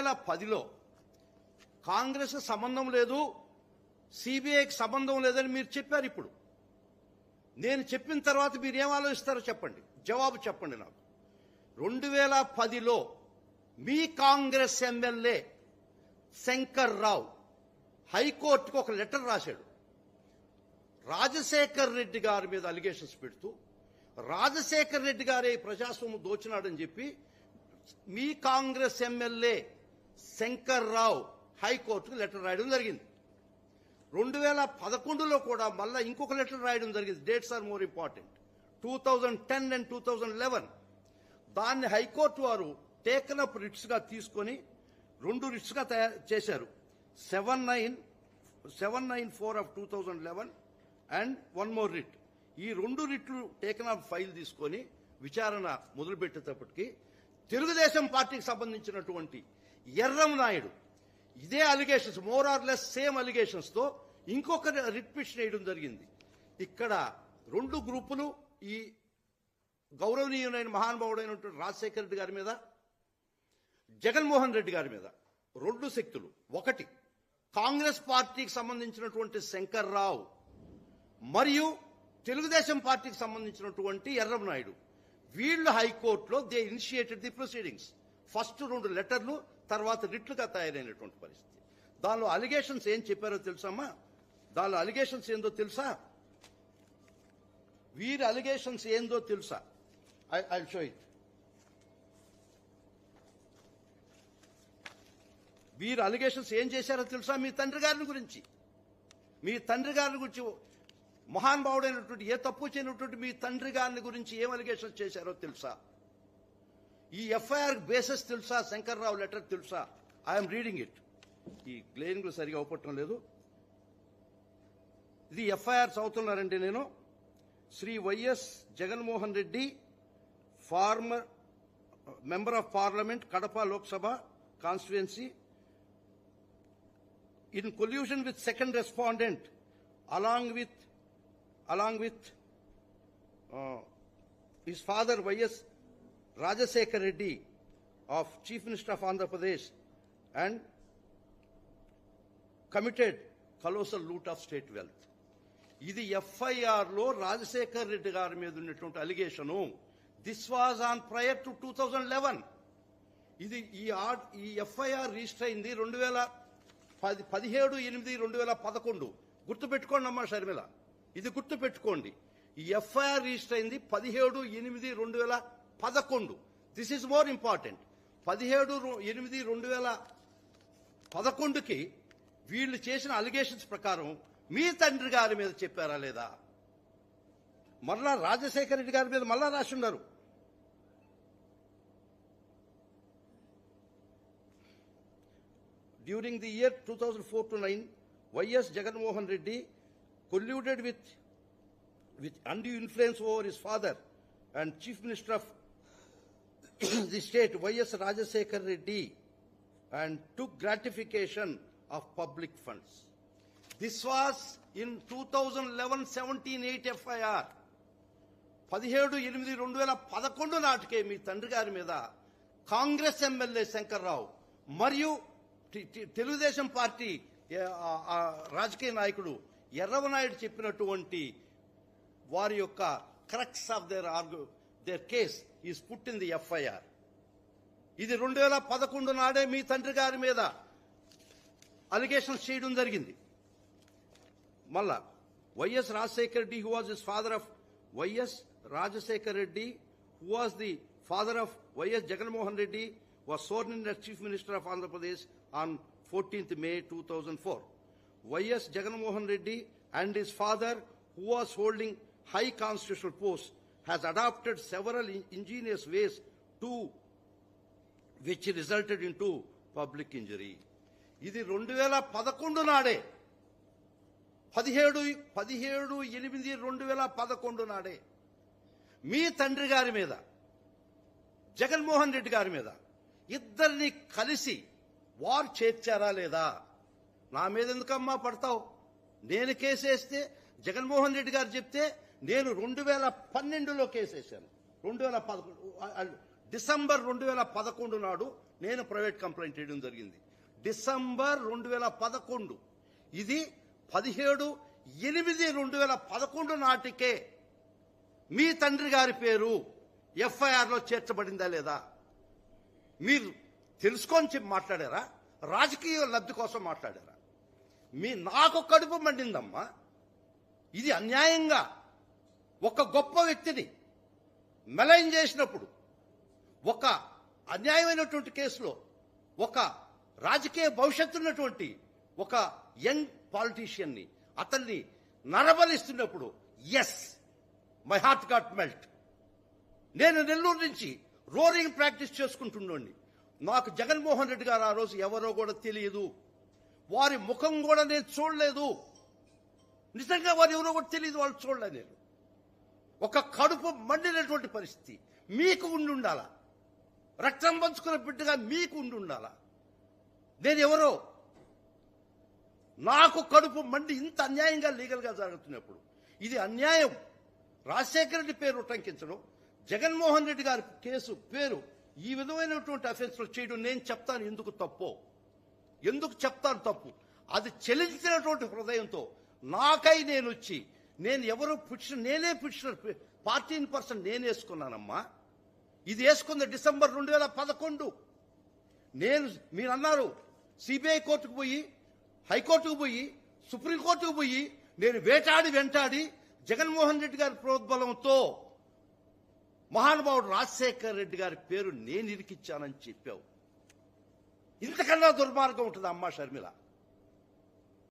వేల పదిలో కాంగ్రెస్ సంబంధం లేదు సిబిఐకి సంబంధం లేదని మీరు చెప్పారు ఇప్పుడు. నేను చెప్పిన తర్వాత మీరు ఏం ఆలోచిస్తారో చెప్పండి. జవాబు చెప్పండి నాకు. రెండు వేల పదిలో మీ కాంగ్రెస్ ఎమ్మెల్యే శంకర్ రావు హైకోర్టుకు ఒక లెటర్ రాశాడు. రాజశేఖర్ రెడ్డి గారి మీద అలిగేషన్స్ పెడుతూ రాజశేఖర్ రెడ్డి గారే ప్రజాస్వామ్యం దోచినాడని చెప్పి మీ కాంగ్రెస్ ఎమ్మెల్యే శంకర్రావు హైకోర్టుకు లెటర్ రాయడం జరిగింది. రెండు వేల పదకొండులో కూడా మళ్ళా ఇంకొక లెటర్ రాయడం జరిగింది. Dates are more important. Two thousand ten and two thousand eleven. దాన్ని హైకోర్టు వారు టేకన్ అప్ రిట్స్గా తీసుకొని రెండు రిట్స్గా తయారు చేశారు. Seven nine seven nine four of two thousand eleven and one more writ. ఈ రెండు రిట్లు టేకన్ అప్ ఫైల్ తీసుకొని విచారణ మొదలుపెట్టేటప్పటికి తెలుగుదేశం పార్టీకి సంబంధించినటువంటి ఎర్రం నాయుడు. ఇదే allegations more or less same అలిగేషన్స్తో ఇంకొక రిట్ పిటిషన్ వేయడం జరిగింది. ఇక్కడ రెండు గ్రూపులు ఈ గౌరవనీయులైన మహానుభావుడైనటువంటి రాజశేఖర రెడ్డి గారి మీద జగన్మోహన్ రెడ్డి గారి మీద రెండు శక్తులు. ఒకటి కాంగ్రెస్ పార్టీకి సంబంధించినటువంటి శంకర్ రావు మరియు తెలుగుదేశం పార్టీకి సంబంధించినటువంటి ఎర్రం నాయుడు. వీళ్ళు హైకోర్టులో they initiated the proceedings first రెండు లెటర్లు తర్వాత రిట్లుగా తయారైనటువంటి పరిస్థితి. దానిలో అలిగేషన్స్ ఏం చెప్పారో తెలుసమ్మా దానిలో అలిగేషన్స్ ఏందో తెలుసా? వీరి అలిగేషన్స్ ఏందో తెలుసా? ఐ ఐ షో ఇట్ వీరు అలిగేషన్స్ ఏం చేశారో తెలుసా మీ తండ్రి గారిని గురించి? మీ తండ్రి గారిని గురించి మహానుభావుడైనటువంటి ఏ తప్పు చేయనటువంటి మీ తండ్రి గారిని గురించి ఏం అలిగేషన్స్ చేశారో తెలుసా? ఈ ఎఫ్ఐఆర్ బేసెస్ తెలుసా? శంకర్రావు లెటర్ తెలుసా? ఐఎమ్ రీడింగ్ ఇట్ ఈ గ్లేరింగ్ సరిగా అవపట్టడం లేదు. ఇది ఎఫ్ఐఆర్ చదువుతున్నారండి నేను. Shri YS Jaganmohan Reddy former member of parliament Kadapa Lok Sabha constituency. In collusion with second respondent along with along with his father YS Rajasekhar Reddy of Chief Minister of Andhra Pradesh and committed colossal loot of state wealth. ఇది ఎఫ్ఐఆర్లో రాజశేఖర్ రెడ్డి గారి మీద ఉన్నటువంటి allegation. This was on prior to two thousand eleven ఇది ఈ ఈ FIR register అయింది రెండు వేల పది పదిహేడు ఎనిమిది రెండు వేల పదకొండు. గుర్తుపెట్టుకోండి అమ్మా షర్మిల. ఇది గుర్తుపెట్టుకోండి. ఈ ఎఫ్ఐఆర్ రిజిస్టర్ అయింది పదిహేడు ఎనిమిది రెండు వేల పదకొండు. దిస్ ఈజ్ మోర్ ఇంపార్టెంట్ పదిహేడు ఎనిమిది రెండు వేల పదకొండుకి వీళ్ళు చేసిన అలిగేషన్స్ ప్రకారం మీ తండ్రి గారి మీద చెప్పారా లేదా? మరలా రాజశేఖర రెడ్డి గారి మీద మళ్ళా రాసి ఉన్నారు. During the year two thousand four to nine YS Jaganmohan Reddy colluted with with and influence over his father and chief minister of the state, Y.S. Rajasekhar Reddy, and took gratification of public funds. This was in 2011-17 8 FIR. పదిహేడు ఎనిమిది రెండు వేల పదకొండు నాటికే మీ తండ్రి గారి మీద Congress MLA Shankarrao మరియు తెలుగుదేశం పార్టీ రాజకీయ నాయకుడు ఎర్రవనాయుడు చెప్పినటువంటి వారి యొక్క crux of their argue their case is put in the FIR ఇది రెండు వేల పదకొండు నాడే మీ తండ్రి గారి మీద అలిగేషన్స్ చేయడం జరిగింది. మళ్ళా YS Rajasekhar Reddy who was his father of YS Rajasekhar Reddy who was the father of YS Jaganmohan Reddy was sworn in chief minister of Andhra Pradesh on fourteenth May two thousand four YS Jaganmohan Reddy and his father who was holding high constitutional post has adopted several ingenious ways to which resulted into public injury. ఇది రెండు వేల పదకొండు నాడే. పదిహేడు పదిహేడు ఎనిమిది రెండు వేల పదకొండు నాడే. మీ తండ్రి గారి మీద జగన్మోహన్ రెడ్డి గారి మీద ఇద్దరిని కలిసి వార్ చేర్చారా లేదా? నా మీద ఎందుకమ్మా పడతావు? నేను కేసేస్తే జగన్మోహన్ రెడ్డి గారు చెప్తే నేను రెండు వేల పన్నెండులో కేసేసాను రెండు వేల పదకొండు డిసెంబర్ రెండు వేల పదకొండు నాడు నేను ప్రైవేట్ కంప్లైంట్ చేయడం జరిగింది. డిసెంబర్ రెండు వేల పదకొండు ఇది పదిహేడు ఎనిమిది రెండు వేల పదకొండు నాటికే మీ తండ్రి గారి పేరు ఎఫ్ఐఆర్లో చేర్చబడిందా లేదా? మీరు తెలుసుకొని చెప్పి మాట్లాడారా? రాజకీయ లబ్ధి కోసం మాట్లాడారా? మీ నాకు కడుపు మండిందమ్మా. ఇది అన్యాయంగా. ఒక గొప్ప వ్యక్తిని మెలైన్ చేసినప్పుడు ఒక అన్యాయమైనటువంటి కేసులో ఒక రాజకీయ భవిష్యత్తు ఉన్నటువంటి ఒక యంగ్ పాలిటీషియన్ని అతన్ని నరబలిస్తున్నప్పుడు yes my heart got melt నేను నెల్లూరు నుంచి రోరింగ్ ప్రాక్టీస్ చేసుకుంటున్నాండి నాకు జగన్మోహన్ రెడ్డి గారు ఆ రోజు ఎవరో కూడా తెలియదు. వారి ముఖం కూడా నేను చూడలేదు. నిజంగా వారు ఎవరో కూడా తెలియదు వాళ్ళు చూడలేదు. నేను ఒక కడుపు మండినటువంటి పరిస్థితి. మీకు ఉండి ఉండాలా? రక్తం పంచుకున్న బిడ్డగా మీకు ఉండి ఉండాలా? నేను ఎవరో? నాకు కడుపు మండి ఇంత అన్యాయంగా లీగల్గా జరుగుతున్నప్పుడు ఇది అన్యాయం. రాజశేఖర రెడ్డి పేరు ఉటంకించడం జగన్మోహన్ రెడ్డి గారి కేసు పేరు ఈ విధమైనటువంటి అఫెన్స్లు చేయడం నేను చెప్తాను. ఎందుకు తప్పో? ఎందుకు చెప్తాను తప్పు? అది చెలించినటువంటి హృదయంతో నాకై నేను వచ్చి నేను ఎవరు పిటిషన్ నేనే పిటిషనర్ ఫార్టీన్ పర్సన్ నేను వేసుకున్నానమ్మా. ఇది వేసుకుంది డిసెంబర్ రెండు వేల పదకొండు. నేను మీరు అన్నారు సిబిఐ కోర్టుకు పోయి హైకోర్టుకు పోయి సుప్రీంకోర్టుకు పోయి నేను వేటాడి వెంటాడి జగన్మోహన్ రెడ్డి గారి ప్రోద్బలంతో మహానుభావుడు రాజశేఖర్ రెడ్డి గారి పేరు నేను ఇరికిచ్చానని చెప్పావు. ఇంతకన్నా దుర్మార్గం ఉంటుంది అమ్మా షర్మిల.